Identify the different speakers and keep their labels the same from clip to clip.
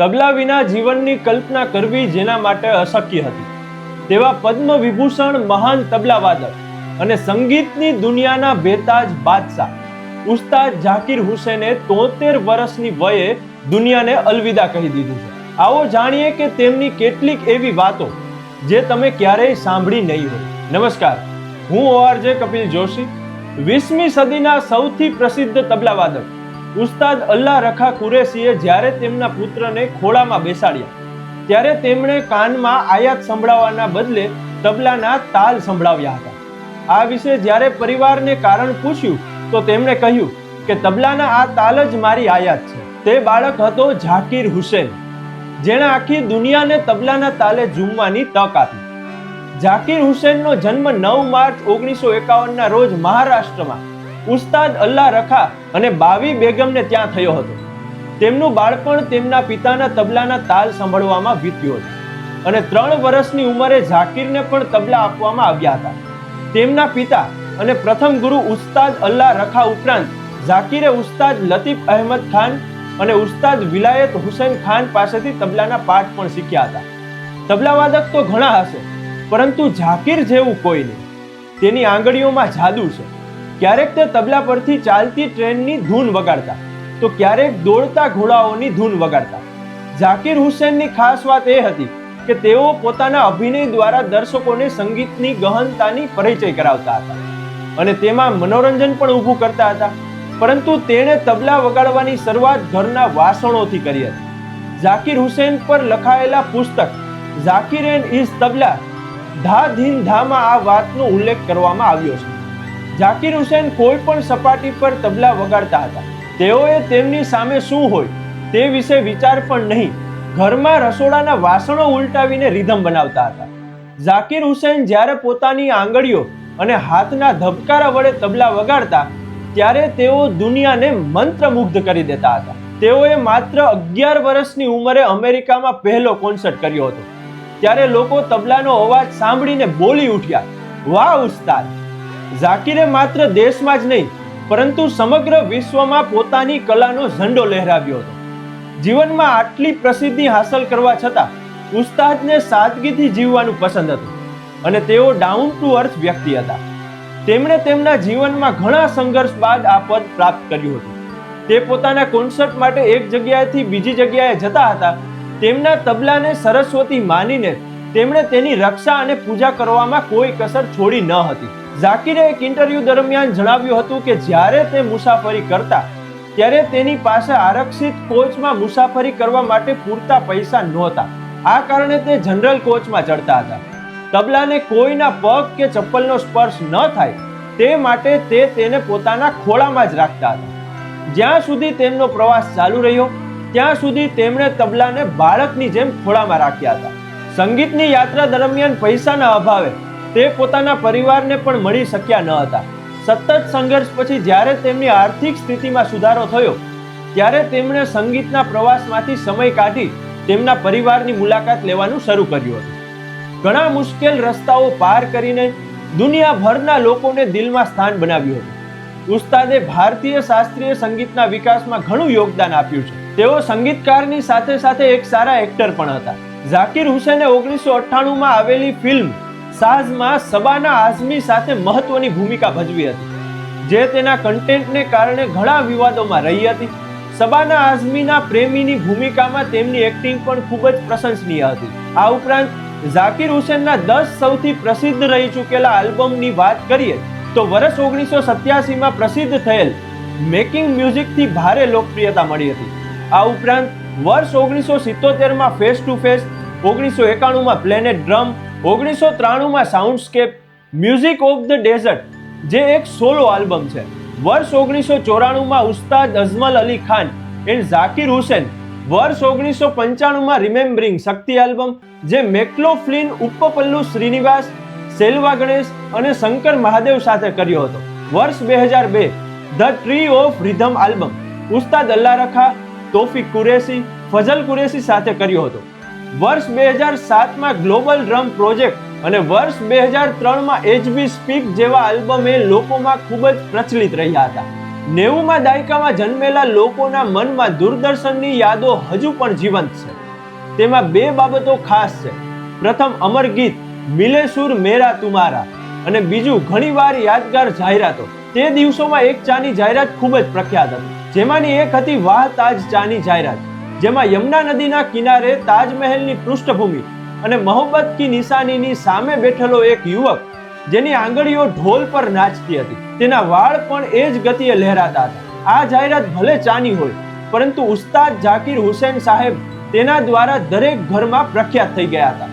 Speaker 1: તબલા વિના જીવનની કલ્પના કરવી જેના માટે અશક્ય હતી. તેવા પદ્મ વિભૂષણ મહાન તબલાવાદક અને સંગીતની દુનિયાના બેતાજ બાદશાહ, ઉસ્તાદ ઝાકીર હુસેને તોતેર વર્ષની વયે દુનિયાને અલવિદા કહી દીધું છે. આવો જાણીએ કે તેમની કેટલીક એવી વાતો જે તમે ક્યારેય સાંભળી નહીં હોય. નમસ્કાર, હું ઓઆરજે કપિલ જોશી, વીસમી સદીના સૌથી પ્રસિદ્ધ તબલાવાદક ઉસ્તાદ અલ્લાહ રખા કુરેશીએ જ્યારે તેમના પુત્રને ખોળામાં બેસાડ્યા, ત્યારે તેમણે કાનમાં આયાત સંભળાવવાના બદલે તબલાના તાલ સંભળાવ્યા હતા. આ વિશે જ્યારે પરિવારને કારણ પૂછ્યું, તો તેમણે કહ્યું કે તબલાના આ તાલ જ મારી આયાત છે. તે બાળક હતો ઝાકીર હુસેન, જેણે આખી દુનિયાને તબલાના તાલે ઝૂમવાની તક આપી. ઝાકીર હુસેનનો જન્મ નવ માર્ચ ઓગણીસો એકાવનના રોજ મહારાષ્ટ્રમાં ઉસ્તાદ અલ્લાહ રખા અને બાવી બેગમને ત્યાં થયો હતો. તેમનું બાળપણ તેમના પિતાના તબલાના તાલ સાંભળવામાં વીત્યું હતું અને ત્રણ વર્ષની ઉંમરે ઝાકીરને પણ તબલા આપવામાં આવ્યા હતા. તેમના પિતા અને પ્રથમ ગુરુ ઉસ્તાદ અલ્લાહ રખા ઉપરાંત ઝાકીરે ઉસ્તાદ લતીફ અહેમદ ખાન અને ઉસ્તાદ વિલાયત હુસૈન ખાન પાસેથી તબલાના પાઠ પણ શીખ્યા હતા. તબલાવાદક તો ઘણા હશે, પરંતુ ઝાકીર જેવું કોઈ નહીં. તેની આંગળીઓમાં જાદુ છે. ક્યારેક તે તબલા પરથી ચાલતી ટ્રેનની ધૂન વગાડતા, તો ક્યારેક દોડતા ઘોડાઓની ધૂન વગાડતા. ઝાકીર હુસેનની ખાસ વાત એ હતી કે તેઓ પોતાના અભિનય દ્વારા દર્શકોને સંગીતની ગહનતાની પરિચય કરાવતા હતા અને તેમાં મનોરંજન પણ ઊભું કરતા હતા. પરંતુ તેણે તબલા વગાડવાની શરૂઆત ઘરના વાસણોથી કરી હતી. ઝાકીર હુસેન પર લખાયેલા પુસ્તક ઝાકીર એન્ડ ઇઝ તબલા ધા ધીન ધામાં આ વાતનો ઉલ્લેખ કરવામાં આવ્યો છે. ઝાકીર હુસેન કોઈ પણ સપાટી પર તબલા વગાડતા હતા. તેઓએ તેમની સામે શું હોય તે વિશે વિચાર પણ નહીં. ઘરમાં રસોડાના વાસણો ઉલટાવીને રિધમ બનાવતા હતા. ઝાકીર હુસેન જ્યારે પોતાની આંગળીઓ અને હાથના ધબકારા વડે તબલા વગાડતા, ત્યારે તેઓ દુનિયાને મંત્રમુગ્ધ કરી દેતા હતા. તેઓએ માત્ર અગિયાર વર્ષની ઉંમરે અમેરિકામાં પહેલો કોન્સર્ટ કર્યો હતો. ત્યારે લોકો તબલાનો અવાજ સાંભળીને બોલી ઉઠ્યા, વાહ, ઉસ્તાદ! ઝાકીરે માત્ર દેશમાં જ નહીં, પરંતુ સમગ્ર વિશ્વમાં પોતાની કલાનો ઝંડો લહેરાવ્યો હતો. જીવનમાં આટલી પ્રસિદ્ધિ હાંસલ કરવા છતાં, ઉસ્તાદને સાદગીથી જીવવાનું પસંદ હતું અને તેઓ ડાઉન ટુ અર્થ વ્યક્તિ હતા. તેમણે તેમના જીવનમાં ઘણા સંઘર્ષ બાદ આ પદ પ્રાપ્ત કર્યું હતું. તે પોતાના કોન્સર્ટ માટે એક જગ્યાએથી બીજી જગ્યાએ જતા હતા. તેમના તબલાને સરસ્વતી માનીને તેમણે તેની રક્ષા અને પૂજા કરવામાં કોઈ કસર છોડી ન હતી. ઝાકીરે એક ઇન્ટરવ્યુ દરમિયાન જણાવ્યું હતું કે જ્યારે તે મુસાફરી કરતા, ત્યારે તેની પાસે આરક્ષિત કોચમાં મુસાફરી કરવા માટે પૂરતા પૈસા નહોતા. આ કારણે તે જનરલ કોચમાં ચડતા હતા. તબલાને કોઈના પગ કે ચપ્પલનો સ્પર્શ ન થાય, તે માટે તે તેને પોતાના ખોળામાં જ રાખતા હતા. જ્યાં સુધી તેમનો પ્રવાસ ચાલુ રહ્યો, ત્યાં સુધી તેમણે તબલાને બાળકની જેમ ખોળામાં રાખ્યા હતા. સંગીતની યાત્રા દરમિયાન પૈસાના અભાવે તે પોતાના પરિવારને પણ મળી શક્યા ન હતા. સતત સંઘર્ષ પછી જ્યારે તેમની આર્થિક સ્થિતિમાં સુધારો થયો, ત્યારે તેમણે સંગીતના પ્રવાસમાંથી સમય કાઢી તેમના પરિવારની મુલાકાત લેવાનું શરૂ કર્યું હતું. ઘણા મુશ્કેલ રસ્તાઓ પાર કરીને દુનિયાભરના લોકોને દિલમાં સ્થાન બનાવ્યું હતું. ઉસ્તાદે ભારતીય શાસ્ત્રીય સંગીતના વિકાસમાં ઘણું યોગદાન આપ્યું છે. તેઓ સંગીતકારની સાથે સાથે એક સારા એક્ટર પણ હતા. ઝાકીર હુસેને ઓગણીસો અઠ્ઠાણુંમાં આવેલી ફિલ્મ સાઝમાં સબાના આઝમી સાથે મહત્વની ભૂમિકા ભજવી હતી. જે તેના કન્ટેન્ટને કારણે ઘણા વિવાદોમાં રહી હતી. સબાના આઝમીના પ્રેમીની ભૂમિકામાં તેમની એક્ટિંગ પણ ખૂબ જ પ્રશંસનીય હતી. આ ઉપરાંત, ઝાકીર હુસેનના દસ સૌથી પ્રસિદ્ધ રહી ચૂકેલા આલ્બમની વાત કરીએ, તો વર્ષ ઓગણીસો સત્યાસીમાં પ્રસિદ્ધ થયેલ મેકિંગ મ્યુઝિકથી ભારે લોકપ્રિયતા મળી હતી. આ ઉપરાંત, વર્ષ ઓગણીસો સિત્તોતેરમાં ફેસ ટુ ફેસ, ઓગણીસો એકાણુંમાં પ્લેનેટ ડ્રમ ઓગણીસો ત્રાણુંમાં soundscape music of the desert જે એક સોલો આલ્બમ છે. વર્ષ ઓગણીસો ચોરાણુંમાં ઉસ્તાદ અઝમલ અલી ખાન એન્ડ ઝાકિર હુસેન વર્ષ ઓગણીસો પંચાણુંમાં રિમેમ્બરિંગ શક્તિ આલ્બમ, જે મેકલો ફ્લિન ઉપપલ્લુ શ્રીનિવાસ, સેલ્વા ગણેશ અને શંકર મહાદેવ સાથે કર્યો હતો. વર્ષ બે હજાર બે the tree of rhythm album, Ustad Alla Rakha, Taufiq Qureshi, Fazal Qureshi સાથે કર્યો હતો. વર્ષ બે હજાર સાતમાં ગ્લોબલ ડ્રમ પ્રોજેક્ટ અને વર્ષ બે હજાર ત્રણમાં એચબી સ્પીક જેવા આલ્બમ એ લોકોમાં ખૂબ જ પ્રચલિત રહ્યા હતા. નેવુંમાં દાયકામાં જન્મેલા લોકોના મનમાં દૂરદર્શનની યાદો હજુ પણ જીવંત છે. તેમાં બે બાબતો ખાસ છે. પ્રથમ અમર ગીત મિલે સુર મેરા તુમારા અને બીજું, ઘણીવાર યાદગાર જાહેરાતો તે દિવસોમાં એક ચાની જાહેરાત ખૂબ જ પ્રખ્યાત હતી. જેમાંની એક હતી વાહ તાજ ચાની જાહેરાત જેમાં યમુના નદીના કિનારે તાજમહેલની પૃષ્ઠભૂમિ અને મોહબ્બત કી નિશાનીની સામે બેઠેલો એક યુવક, જેની આંગળીઓ ઢોલ પર નાચતી હતી. તેના વાળ પણ એ જ ગતિએ લહેરાતા હતા. આ જાહેરાત ભલે ચાની હોય, પરંતુ ઉસ્તાદ ઝાકીર હુસેન સાહેબ તેના દ્વારા દરેક ઘરમાં પ્રખ્યાત થઈ ગયા હતા.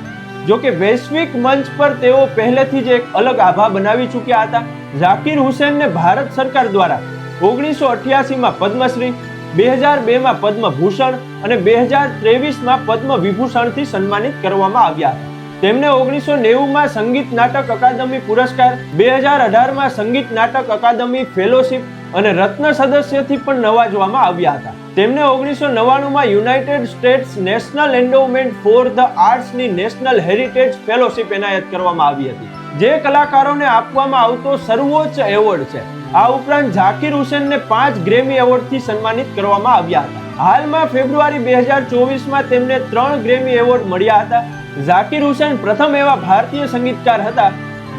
Speaker 1: જો કે વૈશ્વિક મંચ પર તેઓ પહેલેથી જ એક અલગ આભા બનાવી ચૂક્યા હતા. ઝાકીર હુસેનને ભારત સરકાર દ્વારા ઓગણીસો અઠ્યાસીમાં પદ્મશ્રી બે હજાર બેમાં પદ્મભૂષણ અને બે હજાર ત્રેવીસમાં પદ્મ વિભૂષણથી સન્માનિત કરવામાં આવ્યા. તેમને ઓગણીસો નેવુંમાં સંગીત નાટક અકાદમી પુરસ્કાર બે હજાર અઢારમાં સંગીત નાટક અકાદમી ફેલોશિપ અને રત્ન સદસ્યથી પણ નવાજવામાં આવ્યા હતા. તેમને ઓગણીસો નવ્વાણુંમાં United States National Endowment for the આર્ટ્સની national heritage fellowship એનાયત કરવામાં આવી હતી. જે કલાકારોને આપવામાં આવતો સર્વોચ્ચ એવોર્ડ છે. આ ઉપરાંત ઝાકીર હુસેનને પાંચ ગ્રેમી એવોર્ડથી સન્માનિત કરવામાં આવ્યા હતા. હાલમાં ફેબ્રુઆરી બે હજાર ચોવીસમાં તેમને ત્રણ ગ્રેમી એવોર્ડ મળ્યા હતા. ઝાકીર હુસેન પ્રથમ એવા ભારતીય સંગીતકાર હતા,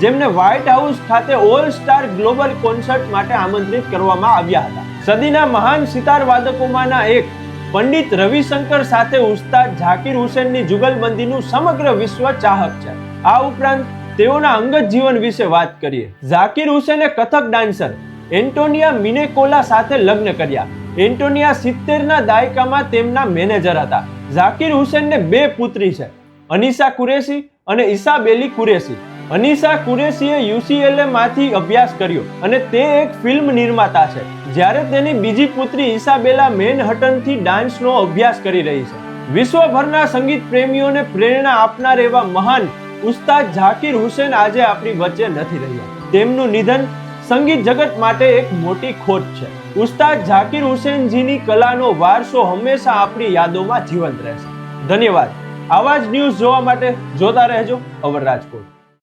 Speaker 1: જેમને વ્હાઇટ હાઉસ ખાતે ઓલ સ્ટાર ગ્લોબલ કોન્સર્ટ માટે આમંત્રિત કરવામાં આવ્યા હતા. સદીના મહાન સિતાર વાદકોમાંના એક, પંડિત રવિશંકર સાથે ઉસ્તાદ ઝાકીર હુસેનની જુગલબંધીનું સમગ્ર વિશ્વ ચાહક છે. આ ઉપરાંત તેઓના અંગત જીવન વિશે વાત કરીએ. ઝાકીર હુસેને કથક ડાન્સર એન્ટોનિયા મિનેકોલા સાથે લગ્ન કર્યા. એન્ટોનિયા સિત્તેરના દાયકામાં તેમના મેનેજર હતા. ઝાકીર હુસેનને બે પુત્રી છે, અનિસા કુરેશી અને ઈસાબેલી કુરેશી. અનિસા કુરેશીએ યુસીએલએ માંથી અભ્યાસ કર્યો અને તે એક ફિલ્મ નિર્માતા છે. જ્યારે તેની બીજી પુત્રી ઈસાબેલા મેનહટનથી ડાન્સનો અભ્યાસ કરી રહી છે. વિશ્વભરના સંગીત પ્રેમીઓને પ્રેરણા આપનાર એવા મહાન ઉસ્તાદ ઝાકીર હુસેન આજે આપણી વચ્ચે નથી રહ્યા. તેમનું નિધન સંગીત જગત માટે એક મોટી ખોટ છે. ઉસ્તાદ ઝાકીર હુસેનજીની કલાનો વારસો હંમેશા આપણી યાદોમાં જીવંત રહેશે. ધન્યવાદ. આવા જ ન્યૂઝ જોવા માટે જોતા રહેજો અવર રાજકોટ.